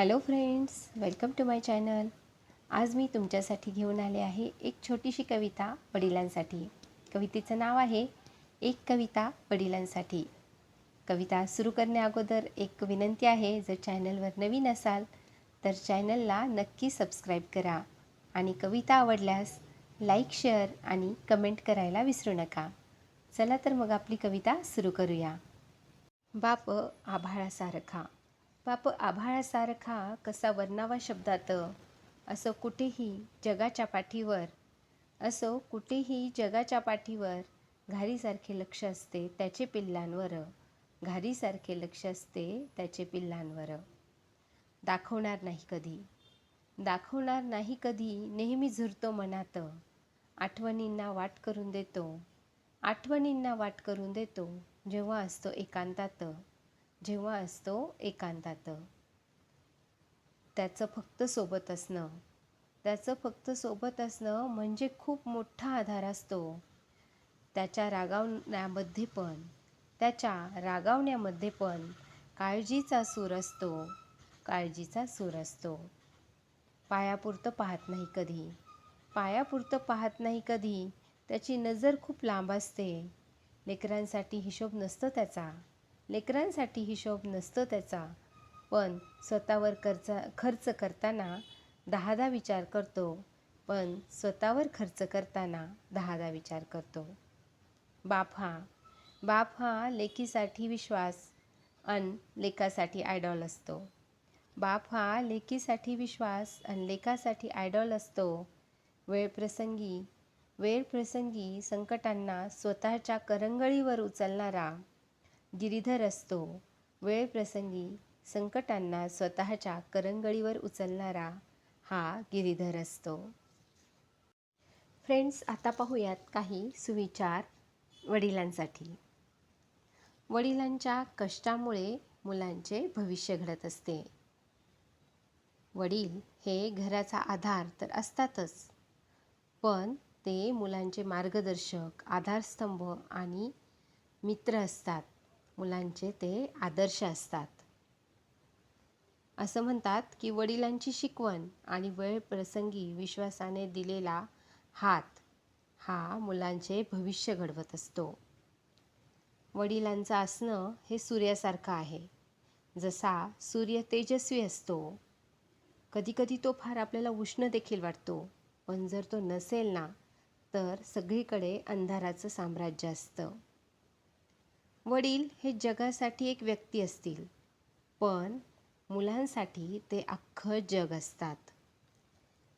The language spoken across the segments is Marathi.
Hello friends welcome to my channel आज मी तुमच्यासाठी घेऊन आले आहे एक छोटीशी कविता वडिलांसाठी. कवितेचं नाव आहे एक कविता वडिलांसाठी. कविता सुरू करण्याअगोदर एक विनंती आहे जर चॅनलवर नवीन असाल तर चॅनलला नक्की सबस्क्राईब करा. आणि कविता आवडल्यास लाईक शेअर आणि कमेंट करायला विसरू नका. चला तर मग आपली कविता सुरू करूया. बाप आभाळासारखा. बाप आभाळासारखा कसा वर्णावा शब्दात असं कुठेही जगाच्या पाठीवर असो कुठेही जगाच्या पाठीवर घारीसारखे लक्ष असते त्याचे पिल्लांवर घारीसारखे लक्ष असते त्याचे पिल्लांवर. दाखवणार नाही कधी. दाखवणार नाही कधी नेहमी झुरतो मनात. आठवणींना वाट करून देतो. आठवणींना वाट करून देतो जेव्हा असतो एकांतात. जेव्हा असतो एकांतात. त्याचं फक्त सोबत असणं. त्याचं फक्त सोबत असणं म्हणजे खूप मोठा आधार असतो. त्याच्या रागावण्यामध्ये पण. त्याच्या रागावण्यामध्ये पण काळजीचा सूर असतो. काळजीचा सूर असतो. पायापुरतं पाहत नाही कधी. पायापुरतं पाहत नाही कधी. त्याची नजर खूप लांब असते. लेकरांसाठी हिशोब नसतो त्याचा. लेकरांसाठी हिशोब नसतो त्याचा. पण स्वतःवर खर्च खर्च करताना दहादा विचार करतो. पण स्वतःवर खर्च करताना दहादा विचार करतो. बाप हा बाप हा लेकीसाठी विश्वास अन लेकासाठी आयडॉल असतो. बाप हा लेकीसाठी विश्वास अन लेकासाठी आयडॉल असतो. वेळप्रसंगी वेळप्रसंगी संकटांना स्वतःच्या करंगळीवर उचलणारा गिरीधर असतो. वेळप्रसंगी संकटांना स्वतःच्या करंगळीवर उचलणारा हा गिरीधर असतो. फ्रेंड्स आता पाहूयात काही सुविचार वडिलांसाठी. वडिलांच्या कष्टामुळे मुलांचे भविष्य घडत असते. वडील हे घराचा आधार तर असतातच पण ते मुलांचे मार्गदर्शक आधारस्तंभ आणि मित्र असतात. मुलांचे ते आदर्श असतात. असं म्हणतात की वडिलांची शिकवण आणि वेळ प्रसंगी विश्वासाने दिलेला हात हा मुलांचे भविष्य घडवत असतो. वडिलांचं असणं हे सूर्यासारखं आहे. जसा सूर्य तेजस्वी असतो कधीकधी तो फार आपल्याला उष्ण देखील वाटतो. पण जर तो नसेल ना तर सगळीकडे अंधाराचं साम्राज्य असतं. वडील हे जगासाठी एक व्यक्ती असतील पण मुलांसाठी ते अख्खं जग असतात.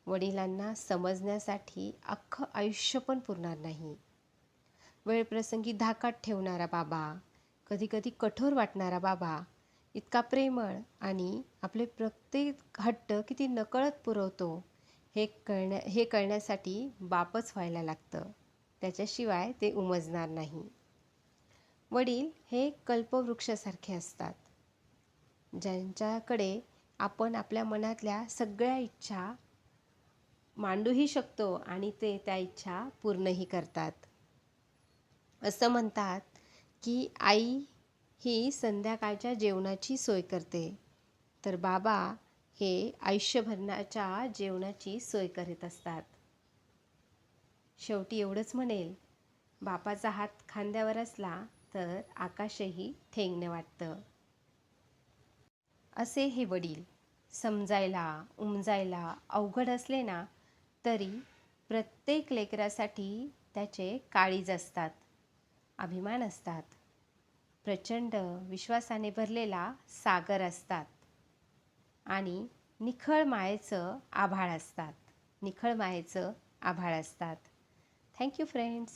वडिलांना समजण्यासाठी अख्खं आयुष्य पण पुरणार नाही. वेळप्रसंगी धाकात ठेवणारा बाबा कधीकधी कठोर वाटणारा बाबा इतका प्रेमळ आणि आपले प्रत्येक हट्ट किती नकळत पुरवतो हे कळण्या हे कळण्यासाठी बापच व्हायला लागतं. त्याच्याशिवाय ते उमजणार नाही. वडील हे कल्पवृक्षासारखे असतात ज्यांच्याकडे आपण आपल्या मनातल्या सगळ्या इच्छा मांडूही शकतो आणि ते त्या इच्छा पूर्णही करतात. असं म्हणतात की आई ही संध्याकाळच्या जेवणाची सोय करते तर बाबा हे आयुष्यभरणाच्या जेवणाची सोय करीत असतात. शेवटी एवढंच म्हणेल बापाचा हात खांद्यावर असला तर आकाशही ठेंगणं वाटतं. असे हे वडील समजायला उमजायला अवघड असले ना तरी प्रत्येक लेकरासाठी त्याचे काळीज असतात अभिमान असतात प्रचंड विश्वासाने भरलेला सागर असतात आणि निखळ मायेचं आभाळ असतात निखळ मायेचं आभाळ असतात. Thank you friends